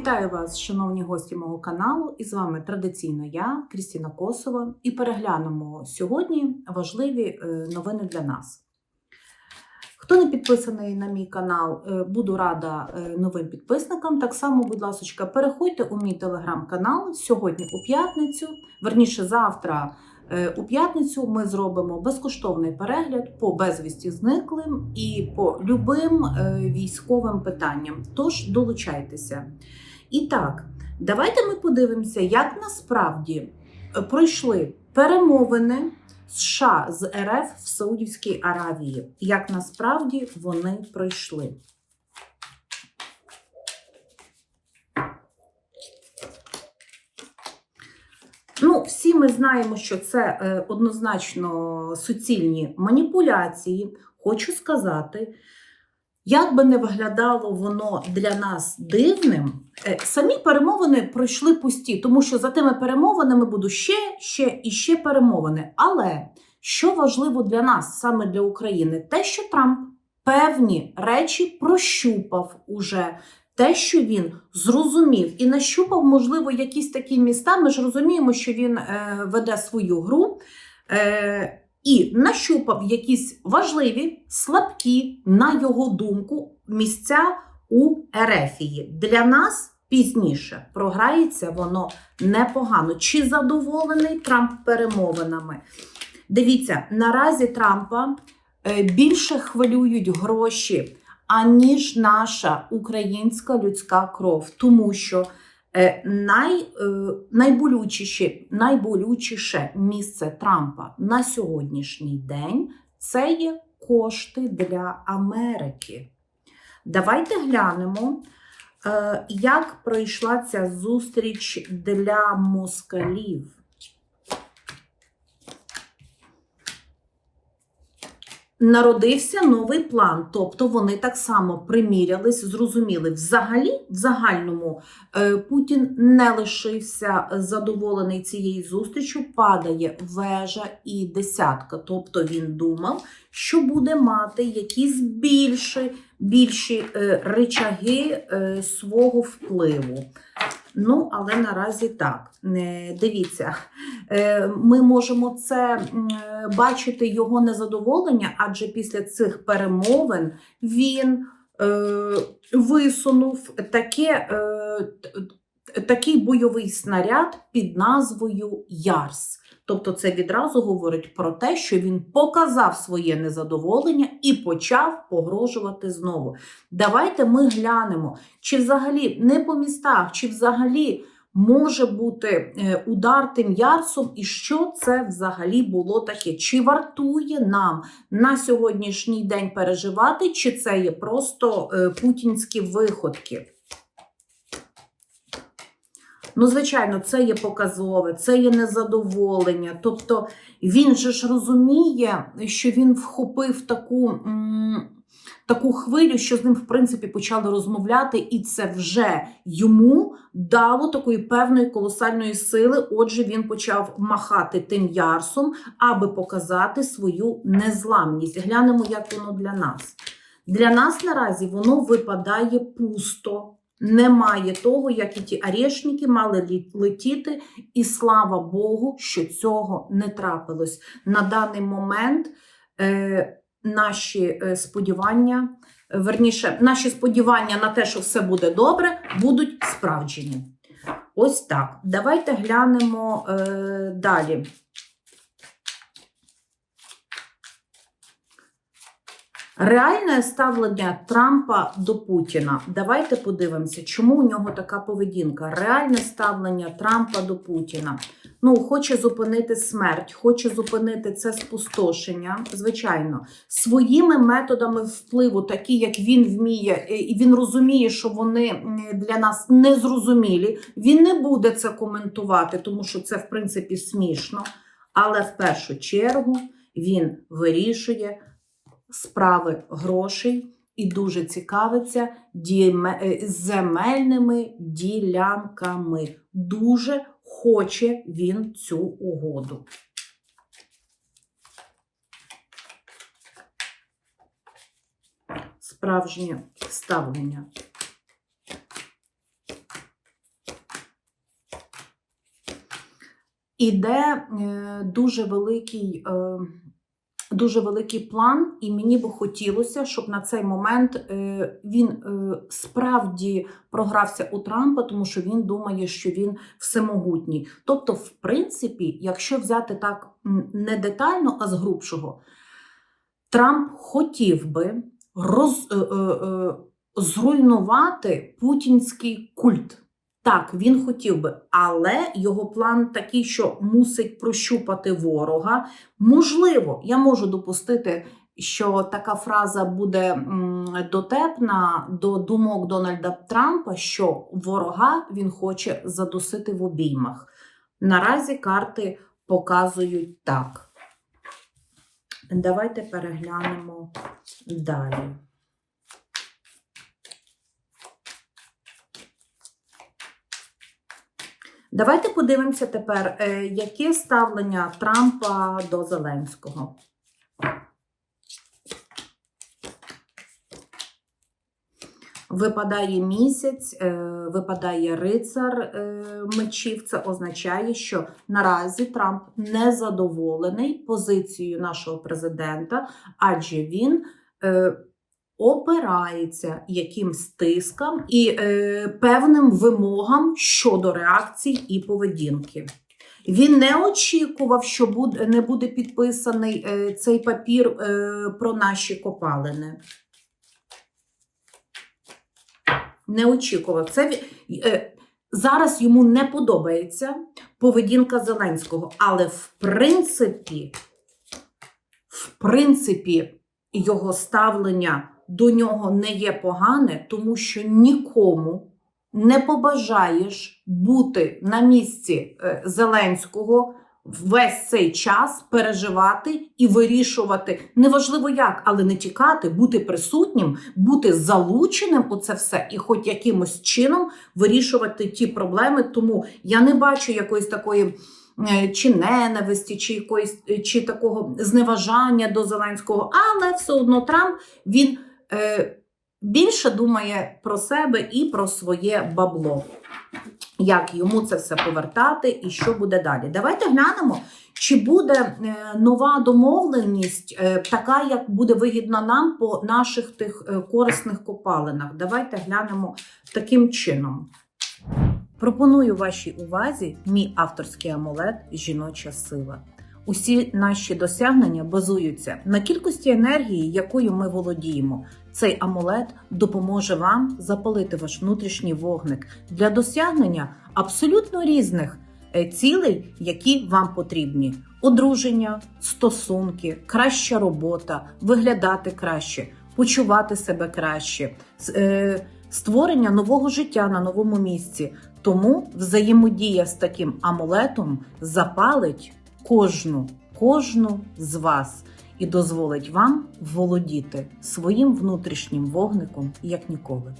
Вітаю вас, шановні гості мого каналу, і з вами традиційно я, Крістіна Косова, і переглянемо сьогодні важливі е, новини для нас. Хто не підписаний на мій канал, е, буду рада е, новим підписникам. Так само, будь ласка, переходьте у мій телеграм-канал сьогодні у п'ятницю, верніше завтра. У п'ятницю ми зробимо безкоштовний перегляд по безвісті зниклим і по любим військовим питанням. Тож долучайтеся. І так, давайте ми подивимося, як насправді е, пройшли перемовини США з РФ в Саудівській Аравії. Як насправді вони пройшли. Ну, всі ми знаємо, що це е, однозначно суцільні маніпуляції. Хочу сказати, як би не виглядало воно для нас дивним, самі перемовини пройшли пусті, тому що за тими перемовинами будуть ще, ще і ще перемовини. Але що важливо для нас, саме для України, те, що Трамп певні речі прощупав уже. Те, що він зрозумів і нащупав, можливо, якісь такі міста. Ми ж розуміємо, що він е, веде свою гру. Е, і нащупав якісь важливі, слабкі, на його думку, місця у Ерефії. Для нас пізніше програється воно непогано. Чи задоволений Трамп перемовинами? Дивіться, наразі Трампа е, більше хвилюють гроші, аніж наша українська людська кров, тому що Е, Най, е, найболючіше, найболючіше місце Трампа на сьогоднішній день це є кошти для Америки. Давайте глянемо, е, як пройшла ця зустріч для москалів. Народився новий план, тобто вони так само примірялись, зрозуміли, взагалі, в загальному е, Путін не лишився задоволений цією зустрічю, падає вежа і десятка. Тобто він думав, що буде мати якісь більші, більші е, речаги е, свого впливу. Ну, але наразі так. Дивіться, е, ми можемо це е, бачити його незадоволення, адже після цих перемовин він е, висунув таке, такий бойовий снаряд під назвою Ярс. Тобто це відразу говорить про те, що він показав своє незадоволення і почав погрожувати знову. Давайте ми глянемо, чи взагалі не по містах, чи взагалі може бути е, удар тим ярсом, і що це взагалі було таке? Чи вартує нам на сьогоднішній день переживати, чи це є просто е, путінські виходки? Ну, звичайно, це є показове, це є незадоволення. Тобто він же ж розуміє, що він вхопив таку, таку хвилю, що з ним, в принципі, почали розмовляти, і це вже йому дало такої певної колосальної сили. Отже, він почав махати тим ярсом, аби показати свою незламність. Глянемо, як воно для нас. Для нас наразі воно випадає пусто. Немає того, як і ті арешники мали летіти, і слава Богу, що цього не трапилось. На даний момент е, наші е, сподівання, верніше, наші сподівання на те, що все буде добре, будуть справджені. Ось так. Давайте глянемо е, далі. Реальне ставлення Трампа до Путіна. Давайте подивимося, чому у нього така поведінка. Реальне ставлення Трампа до Путіна. Ну, хоче зупинити смерть, хоче зупинити це спустошення, звичайно, своїми методами впливу, такі як він вміє, і він розуміє, що вони для нас незрозумілі. Він не буде це коментувати, тому що це, в принципі, смішно. Але в першу чергу він вирішує справи грошей і дуже цікавиться е, земельними ділянками. Дуже хоче він цю угоду. Справжнє ставлення. Іде е, дуже великий е, Дуже великий план, і мені би хотілося, щоб на цей момент е, він е, справді програвся у Трампа, тому що він думає, що він всемогутній. Тобто, в принципі, якщо взяти так не детально, а з грубшого, Трамп хотів би роз, е, зруйнувати путінський культ. Так, він хотів би, але його план такий, що мусить прощупати ворога. Можливо, я можу допустити, що така фраза буде дотепна до думок Дональда Трампа, що ворога він хоче задусити в обіймах. Наразі карти показують так. Давайте переглянемо далі. Давайте подивимося тепер, е, яке ставлення Трампа до Зеленського. Випадає місяць, е, випадає рицар е, мечів. Це означає, що наразі Трамп не задоволений позицією нашого президента, адже він опирається якимсь тискам і е, певним вимогам щодо реакцій і поведінки. Він не очікував, що буде, не буде підписаний е, цей папір е, про наші копалини. Не очікував. Це е, зараз йому не подобається поведінка Зеленського, але в принципі, в принципі, його ставлення до нього не є погане, тому що нікому не побажаєш бути на місці е, Зеленського весь цей час переживати і вирішувати неважливо як, але не тікати, бути присутнім, бути залученим у це все і хоч якимось чином вирішувати ті проблеми. Тому я не бачу якоїсь такої. е, Чи ненависті, чи якоїсь е, чи такого зневажання до Зеленського, але все одно Трамп він більше думає про себе і про своє бабло. Як йому це все повертати і що буде далі? Давайте глянемо, чи буде е, нова домовленість, е, така, як буде вигідна нам по наших тих е, корисних копалинах. Давайте глянемо таким чином. Пропоную вашій увазі мій авторський амулет Жіноча сила. Усі наші досягнення базуються на кількості енергії, якою ми володіємо. Цей амулет допоможе вам запалити ваш внутрішній вогник для досягнення абсолютно різних е, цілей, які вам потрібні: одруження, стосунки, краща робота, виглядати краще, почувати себе краще, е, створення нового життя на новому місці. Тому взаємодія з таким амулетом запалить кожну, кожну з вас і дозволить вам володіти своїм внутрішнім вогником як ніколи.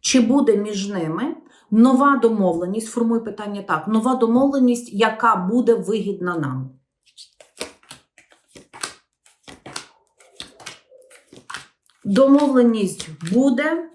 Чи буде між ними нова домовленість? Формуй питання так: нова домовленість, яка буде вигідна нам. Домовленість буде,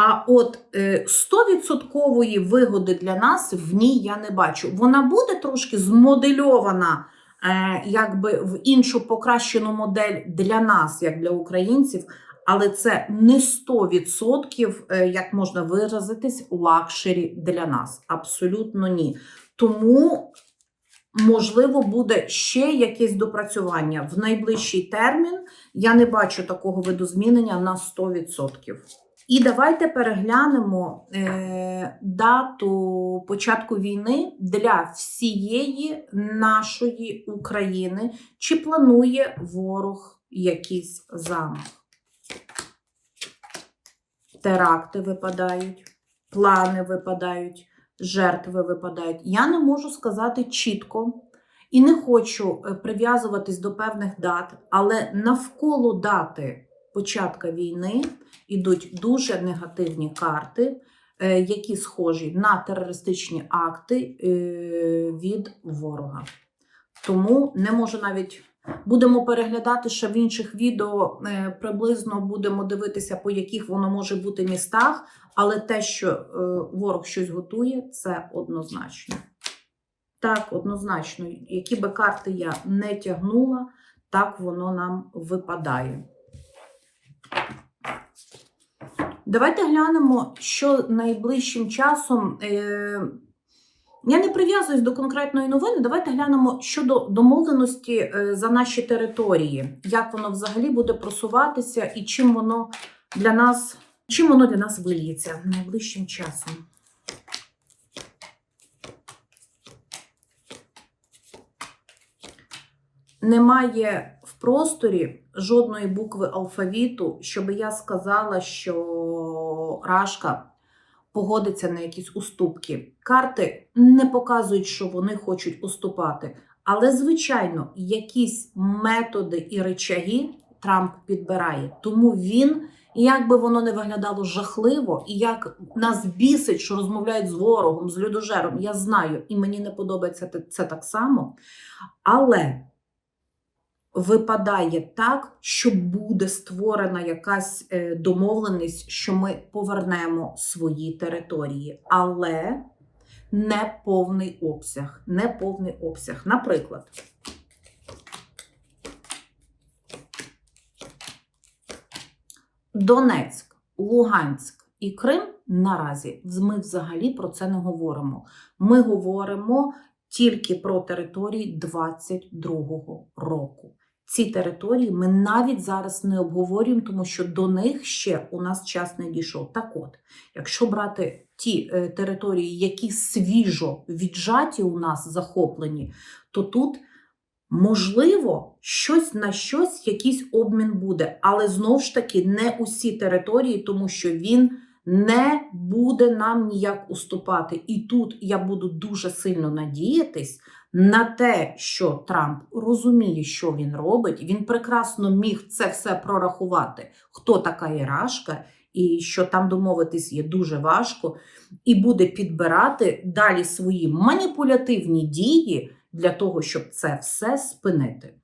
а от е, 100% вигоди для нас в ній я не бачу. Вона буде трошки змодельована е, якби в іншу покращену модель для нас, як для українців, але це не 100%, е, як можна виразитись, лакшері для нас. Абсолютно ні. Тому. Можливо, буде ще якесь допрацювання в найближчий термін. Я не бачу такого виду змінення на 100%. І давайте переглянемо е, дату початку війни для всієї нашої України. Чи планує ворог якийсь замах? Теракти випадають, плани випадають, жертви випадають. Я не можу сказати чітко і не хочу е, прив'язуватись до певних дат, але навколо дати початка війни ідуть дуже негативні карти, е, які схожі на терористичні акти е, від ворога. Тому не можу навіть. Будемо переглядати ще в інших відео, е, приблизно будемо дивитися, по яких воно може бути містах, але те, що ворог щось готує, це однозначно. Так, однозначно, які би карти я не тягнула, так воно нам випадає. Давайте глянемо, що найближчим часом. Е- я не прив'язуюсь до конкретної новини. Давайте глянемо щодо домовленості е, за наші території, як воно взагалі буде просуватися і чим воно для нас, чим воно для нас вильється найближчим часом. Немає просторі жодної букви алфавіту, щоб я сказала, що Рашка погодиться на якісь уступки. Карти не показують, що вони хочуть уступати. Але, звичайно, якісь методи і речаги Трамп підбирає. Тому він, як би воно не виглядало жахливо, і як нас бісить, що розмовляють з ворогом, з людожером, я знаю, і мені не подобається це так само. Але випадає так, що буде створена якась е, домовленість, що ми повернемо свої території, але не повний обсяг. Не повний обсяг. Наприклад, Донецьк, Луганськ і Крим наразі ми взагалі про це не говоримо. Ми говоримо тільки про території 22-го року. Ці території ми навіть зараз не обговорюємо, тому що до них ще у нас час не дійшов. Так от, якщо брати ті е, території, які свіжо віджаті у нас захоплені, то тут можливо щось на щось, якийсь обмін буде, але знову ж таки не усі території, тому що він не буде нам ніяк уступати. І тут я буду дуже сильно надіятись на те, що Трамп розуміє, що він робить. Він прекрасно міг це все прорахувати, хто така Ірашка, і що там домовитись є дуже важко, і буде підбирати далі свої маніпулятивні дії для того, щоб це все спинити.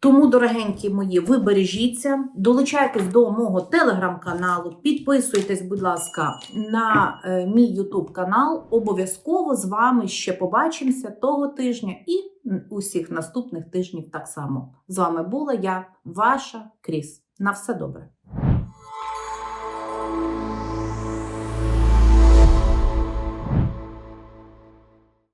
Тому, дорогенькі мої, ви бережіться, долучайтесь до мого телеграм-каналу, підписуйтесь, будь ласка, на е, мій ютуб канал. Обов'язково з вами ще побачимося того тижня і усіх наступних тижнів так само. З вами була я, ваша Кріс. На все добре.